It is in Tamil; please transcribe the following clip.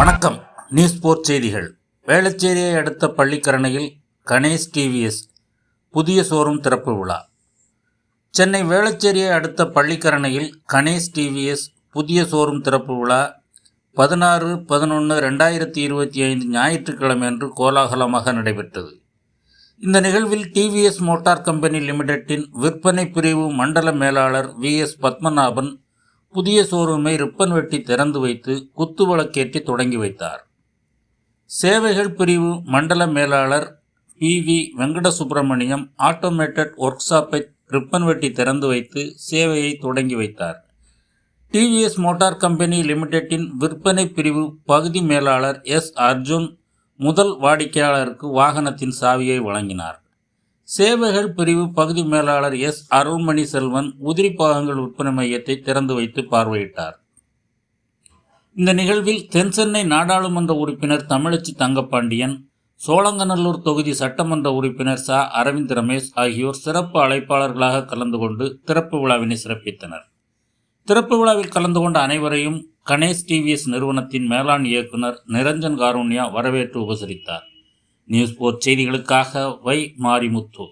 வணக்கம். நியூஸ் போர்ட் செய்திகள். வேளச்சேரியை அடுத்த பள்ளிக்கரணையில் கணேஷ் டிவிஎஸ் புதிய ஷோரூம் திறப்பு விழா. சென்னை வேளச்சேரியை அடுத்த பள்ளிக்கரணையில் கணேஷ் டிவிஎஸ் புதிய ஷோரூம் திறப்பு விழா. பதினாறு பதினொன்று ரெண்டாயிரத்தி இருபத்தி ஐந்து ஞாயிற்றுக்கிழமை அன்று கோலாகலமாக நடைபெற்றது. இந்த நிகழ்வில் டிவிஎஸ் மோட்டார் கம்பெனி லிமிடெட்டின் விற்பனை பிரிவு மண்டல மேலாளர் வி எஸ் பத்மநாபன் புதிய ஷோரூமை ரிப்பன் வெட்டி திறந்து வைத்து குத்து விளக்கேற்றி தொடங்கி வைத்தார். சேவைகள் பிரிவு மண்டல மேலாளர் P V Venkatasubramaniam automated work ஷாப்பை ரிப்பன் வெட்டி திறந்து வைத்து சேவையை தொடங்கி வைத்தார். டிவிஎஸ் மோட்டார் கம்பெனி லிமிடெட்டின் விற்பனை பிரிவு பகுதி மேலாளர் எஸ் அர்ஜுன் முதல் வாடிக்கையாளருக்கு வாகனத்தின் சாவியை வழங்கினார். சேவைகள் பிரிவு பகுதி மேலாளர் எஸ். அருள்மணி செல்வன் உதிரி பாகங்கள் விற்பனை மையத்தை திறந்து வைத்து பார்வையிட்டார். இந்த நிகழ்வில் தென்சென்னை நாடாளுமன்ற உறுப்பினர் தமிழச்சி தங்கப்பாண்டியன் சோழங்கநல்லூர் தொகுதி சட்டமன்ற உறுப்பினர் ச. அரவிந்த் ரமேஷ் ஆகியோர் சிறப்பு அழைப்பாளர்களாக கலந்து கொண்டு திறப்பு விழாவினை சிறப்பித்தனர். திறப்பு விழாவில் கலந்து கொண்ட அனைவரையும் கணேஷ் டிவிஎஸ் நிறுவனத்தின் மேலாண் இயக்குனர் நிரஞ்சன் காருண்யா வரவேற்று உபசரித்தார். நியூஸ் போர்ட் செய்திகளுக்காக வை மாரிமுத்து.